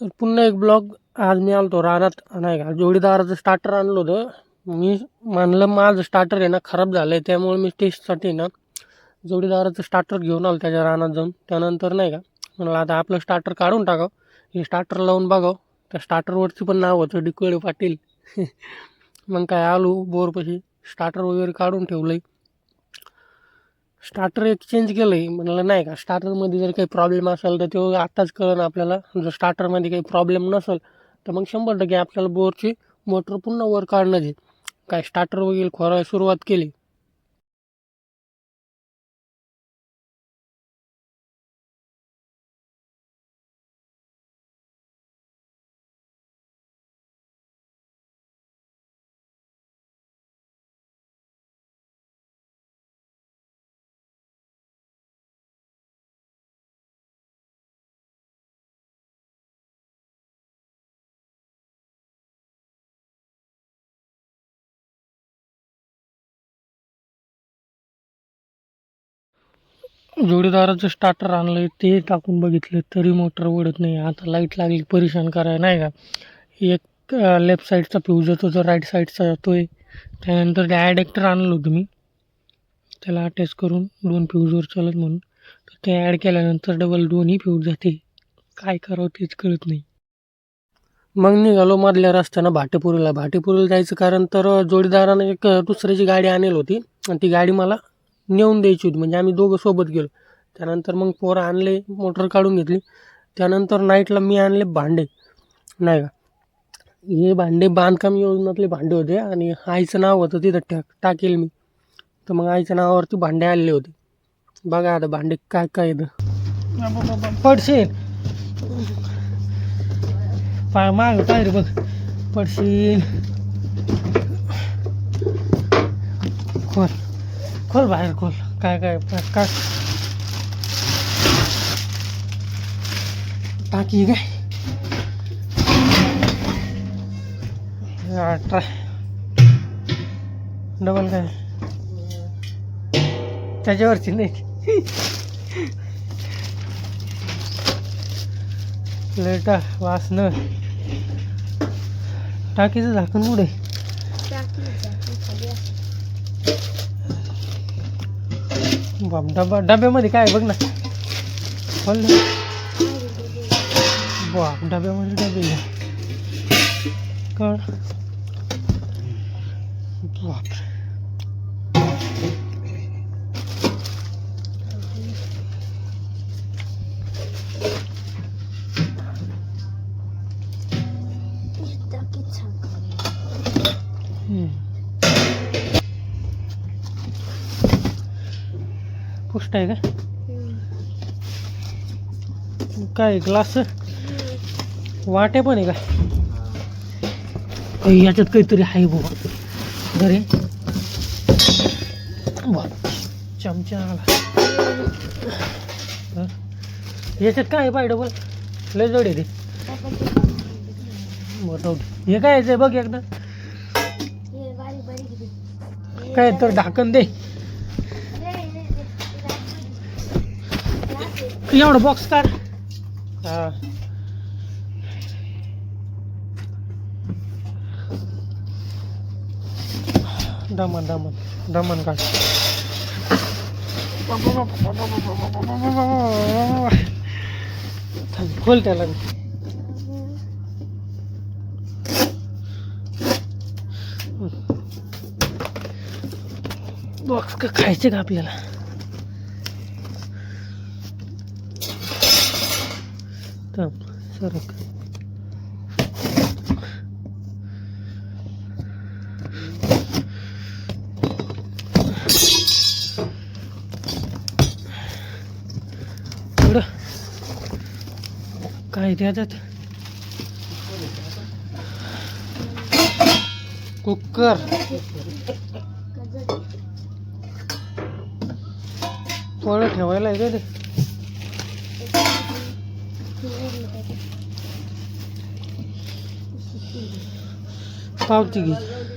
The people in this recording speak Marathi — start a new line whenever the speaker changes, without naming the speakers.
तर पुन्हा एक ब्लॉग आज मी आलो रानात. नाही का जोडीदाराचं स्टार्टर आणलं होतं. मी मानलं माझं स्टार्टर आहे ना खराब झालं आहे त्यामुळे मी टेस्टसाठी ना जोडीदाराचं स्टार्टर घेऊन आलो त्याच्या रानात जाऊन. त्यानंतर नाही का म्हणलं आता आपलं स्टार्टर काढून टाकावं. हे स्टार्टर लावून बघावं. त्या स्टार्टरवरती पण नाव होतं डिकोळे पाटील. मग काय आलो बोरपाशी स्टार्टर वगैरे काढून ठेवलं आहे स्टार्टर एक्सचेंज केलं आहे म्हणलं नाही का? स्टार्टरमध्ये जर काही प्रॉब्लेम असेल तर तो आत्ताच कळलं आपल्याला. जर स्टार्टरमध्ये काही प्रॉब्लेम नसेल तर मग शंभर टक्के आपल्याला बोरची मोटर पुन्हा वर काढणं काय स्टार्टर वगैरे खोरायला सुरुवात केली. जोडीदाराचं स्टार्टर आणलं ते टाकून बघितलं तरी मोटर ओढत नाही. आता लाइट लागली परेशान करायला नाही का? एक लेफ्ट साईडचा फ्यूज येतो तो राईट साईडचा जातोय त्यानंतर ॲडेक्टर आणलं होतं मी. त्याला अटॅच करून दोन फ्यूजवर चालत म्हणून. तर ते ॲड केल्यानंतर डबल दोन्ही फ्यूज जाते काय करावं तेच कळत नाही. मग निघालो मधल्या रस्त्यानं भाटेपुरीला. भाटेपुरीला जायचं कारण तर जोडीदारानं एक दुसऱ्याची गाडी आणली होती. आणि ती गाडी मला नेऊन द्यायची होती. म्हणजे आम्ही दोघं सोबत गेलो. त्यानंतर मग पोरं आणले मोटर काढून घेतली. त्यानंतर नाईटला मी आणले भांडे. नाही का? हे भांडे बांधकाम योजनातले भांडे होते आणि आईचं नाव होतं तिथं टाक टाकेल मी. तर मग आईच्या नावावरती भांडे आणले होते. बघा आता भांडे काय काय येतं. पडशील. पाय माग पाय रे बघ. पडशील. खोल बाहेर खोल. काय काय काय टाकी काय ट्राय. डबल काय? त्याच्यावरची नाही. लेटा वासनं. टाकीचं झाकण उडे बाप डबा डब्यामध्ये काय बघ ना. खोल बाप डब्यामध्ये डबे कळ. बाप पुष्ट आहे का? काय ग्लास वाटे पण आहे का? याच्यात काहीतरी आहे बाबा घरी. चमचा आला? याच्यात काय पाय डबल? लय जड आहे ते. बरं. हे काय आहे बघ एकदा. काय तर ढाकण दे. एवढं बॉक्स काढ. हा. दमन दमन दमन काढ. खोल त्याला बॉक्स का खायचे का आपल्याला? थांब सरक पुढं काय त्याच्यात कुकर पोळं ठेवायला आहे का ते তাও টিকিট